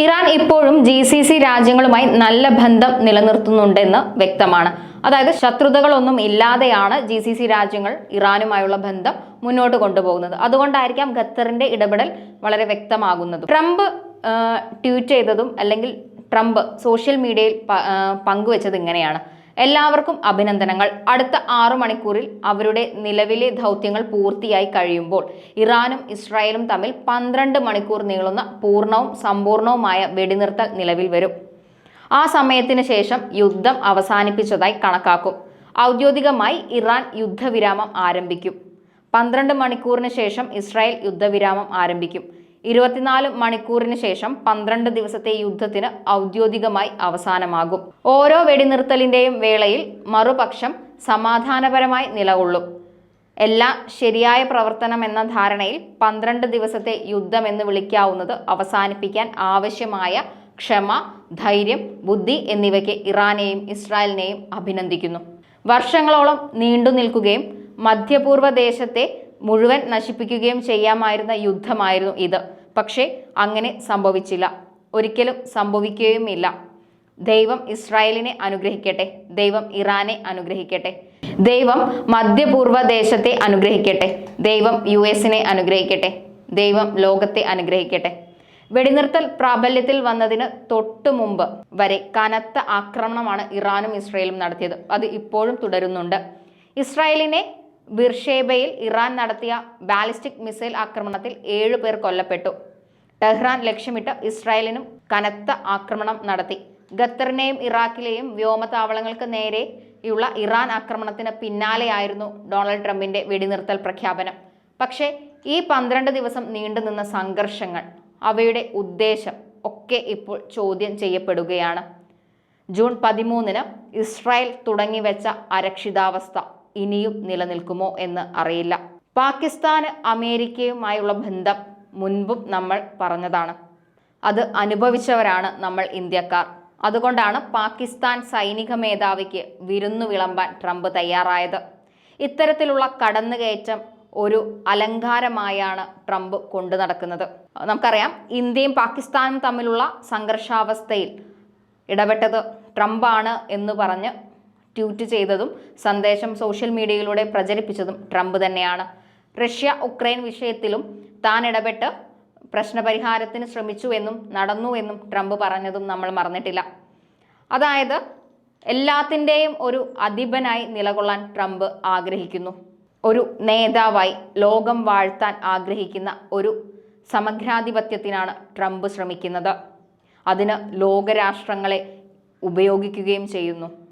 Iran ഇപ്പോഴും G C C രാജ്യങ്ങളുമായി നല്ല ബന്ധം നിലനിർത്തുന്നുണ്ടെന്ന് വ്യക്തമാണ്. അതായത് ശത്രുതകളൊന്നും ഇല്ലാതെയാണ് ജി സി സി രാജ്യങ്ങൾ ഇറാനുമായുള്ള ബന്ധം മുന്നോട്ട് കൊണ്ടുപോകുന്നത്. അതുകൊണ്ടായിരിക്കാം ഖത്തറിന്റെ ഇടപെടൽ വളരെ വ്യക്തമാകുന്നത്. ട്രംപ് ട്വീറ്റ് ചെയ്തതും അല്ലെങ്കിൽ ട്രംപ് സോഷ്യൽ മീഡിയയിൽ പങ്കുവച്ചത് ഇങ്ങനെയാണ്. എല്ലാവർക്കും അഭിനന്ദനങ്ങൾ. അടുത്ത ആറു മണിക്കൂറിൽ അവരുടെ നിലവിലെ ദൗത്യങ്ങൾ പൂർത്തിയായി കഴിയുമ്പോൾ ഇറാനും ഇസ്രായേലും തമ്മിൽ പന്ത്രണ്ട് മണിക്കൂർ നീളുന്ന പൂർണവും സമ്പൂർണവുമായ വെടിനിർത്തൽ നിലവിൽ വരും. ആ സമയത്തിന് ശേഷം യുദ്ധം അവസാനിപ്പിച്ചതായി കണക്കാക്കും. ഔദ്യോഗികമായി ഇറാൻ യുദ്ധവിരാമം ആരംഭിക്കും. പന്ത്രണ്ട് മണിക്കൂറിന് ശേഷം ഇസ്രായേൽ യുദ്ധവിരാമം ആരംഭിക്കും. ഇരുപത്തിനാല് മണിക്കൂറിന് ശേഷം പന്ത്രണ്ട് ദിവസത്തെ യുദ്ധത്തിന് ഔദ്യോഗികമായി അവസാനമാകും. ഓരോ വെടിനിർത്തലിന്റെയും വേളയിൽ മറുപക്ഷം സമാധാനപരമായി നിലകൊള്ളും. എല്ലാ ശരിയായ പ്രവർത്തനം എന്ന ധാരണയിൽ പന്ത്രണ്ട് ദിവസത്തെ യുദ്ധം എന്ന് വിളിക്കാവുന്നത് അവസാനിപ്പിക്കാൻ ആവശ്യമായ ക്ഷമ ധൈര്യം ബുദ്ധി എന്നിവയ്ക്ക് ഇറാനെയും ഇസ്രായേലിനെയും അഭിനന്ദിക്കുന്നു. വർഷങ്ങളോളം നീണ്ടു നിൽക്കുകയും മധ്യപൂർവ ദേശത്തെ മുഴുവൻ നശിപ്പിക്കുകയും ചെയ്യാമായിരുന്ന യുദ്ധമായിരുന്നു ഇത്. പക്ഷേ അങ്ങനെ സംഭവിച്ചില്ല. ഒരിക്കലും സംഭവിക്കുകയുമില്ല. ദൈവം ഇസ്രായേലിനെ അനുഗ്രഹിക്കട്ടെ. ദൈവം ഇറാനെ അനുഗ്രഹിക്കട്ടെ. ദൈവം മധ്യപൂർവ ദേശത്തെ അനുഗ്രഹിക്കട്ടെ. ദൈവം യു എസിനെ അനുഗ്രഹിക്കട്ടെ. ദൈവം ലോകത്തെ അനുഗ്രഹിക്കട്ടെ. വെടിനിർത്തൽ പ്രാബല്യത്തിൽ വന്നതിന് തൊട്ടു മുമ്പ് വരെ കനത്ത ആക്രമണമാണ് ഇറാനും ഇസ്രായേലും നടത്തിയത്. അത് ഇപ്പോഴും തുടരുന്നുണ്ട്. ഇസ്രായേലിനെ ബിർഷേബയിൽ ഇറാൻ നടത്തിയ ബാലിസ്റ്റിക് മിസൈൽ ആക്രമണത്തിൽ ഏഴു പേർ കൊല്ലപ്പെട്ടു. ടെഹ്റാൻ ലക്ഷ്യമിട്ട് ഇസ്രായേലിനും കനത്ത ആക്രമണം നടത്തി. ഖത്തറിനെയും ഇറാഖിലെയും വ്യോമതാവളങ്ങൾക്ക് നേരെയുള്ള ഇറാൻ ആക്രമണത്തിന് പിന്നാലെയായിരുന്നു ഡൊണാൾഡ് ട്രംപിന്റെ വെടിനിർത്തൽ പ്രഖ്യാപനം. പക്ഷേ ഈ പന്ത്രണ്ട് ദിവസം നീണ്ടുനിന്ന സംഘർഷങ്ങൾ അവയുടെ ഉദ്ദേശം ഒക്കെ ഇപ്പോൾ ചോദ്യം ചെയ്യപ്പെടുകയാണ്. ജൂൺ പതിമൂന്നിന് ഇസ്രായേൽ തുടങ്ങിവെച്ച അരക്ഷിതാവസ്ഥ. ഇനിയും നിലനിൽക്കുമോ എന്ന് അറിയില്ല. പാകിസ്ഥാന് അമേരിക്കയുമായുള്ള ബന്ധം മുൻപും നമ്മൾ പറഞ്ഞതാണ്. അത് അനുഭവിച്ചവരാണ് നമ്മൾ ഇന്ത്യക്കാർ. അതുകൊണ്ടാണ് പാകിസ്ഥാൻ സൈനിക മേധാവിക്ക് വിരുന്നു വിളമ്പാൻ ട്രംപ് തയ്യാറായത്. ഇത്തരത്തിലുള്ള കടന്നുകയറ്റം ഒരു അലങ്കാരമായാണ് ട്രംപ് കൊണ്ടു നടക്കുന്നത്. നമുക്കറിയാം ഇന്ത്യയും പാകിസ്ഥാനും തമ്മിലുള്ള സംഘർഷാവസ്ഥയിൽ ഇടപെട്ടത് ട്രംപാണ് എന്ന് പറഞ്ഞ് ട്വീറ്റ് ചെയ്തതും സന്ദേശം സോഷ്യൽ മീഡിയയിലൂടെ പ്രചരിപ്പിച്ചതും ട്രംപ് തന്നെയാണ്. റഷ്യ ഉക്രൈൻ വിഷയത്തിലും താൻ ഇടപെട്ട് പ്രശ്നപരിഹാരത്തിന് ശ്രമിച്ചു എന്നും നടന്നു എന്നും ട്രംപ് പറഞ്ഞതും നമ്മൾ മറന്നിട്ടില്ല. അതായത് എല്ലാത്തിന്റെയും ഒരു അധിപനായി നിലകൊള്ളാൻ ട്രംപ് ആഗ്രഹിക്കുന്നു. ഒരു നേതാവായി ലോകം വാഴ്ത്താൻ ആഗ്രഹിക്കുന്ന ഒരു സമഗ്രാധിപത്യത്തിനാണ് ട്രംപ് ശ്രമിക്കുന്നത്. അതിന് ലോകരാഷ്ട്രങ്ങളെ ഉപയോഗിക്കുകയും ചെയ്യുന്നു.